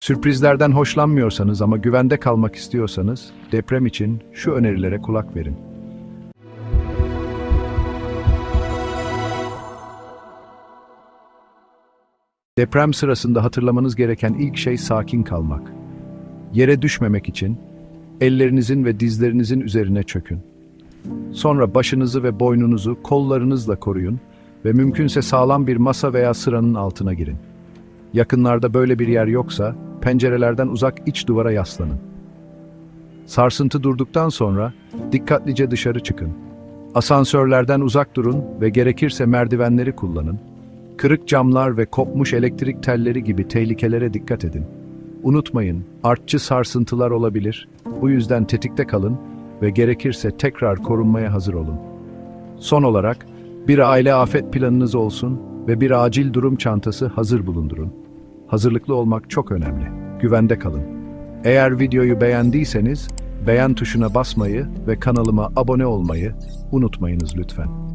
Sürprizlerden hoşlanmıyorsanız ama güvende kalmak istiyorsanız deprem için şu önerilere kulak verin. Deprem sırasında hatırlamanız gereken ilk şey sakin kalmak. Yere düşmemek için ellerinizin ve dizlerinizin üzerine çökün. Sonra başınızı ve boynunuzu kollarınızla koruyun ve mümkünse sağlam bir masa veya sıranın altına girin. Yakınlarda böyle bir yer yoksa pencerelerden uzak iç duvara yaslanın. Sarsıntı durduktan sonra dikkatlice dışarı çıkın. Asansörlerden uzak durun ve gerekirse merdivenleri kullanın. Kırık camlar ve kopmuş elektrik telleri gibi tehlikelere dikkat edin. Unutmayın, artçı sarsıntılar olabilir. Bu yüzden tetikte kalın ve gerekirse tekrar korunmaya hazır olun. Son olarak, bir aile afet planınız olsun ve bir acil durum çantası hazır bulundurun. Hazırlıklı olmak çok önemli. Güvende kalın. Eğer videoyu beğendiyseniz beğen tuşuna basmayı ve kanalıma abone olmayı unutmayınız lütfen.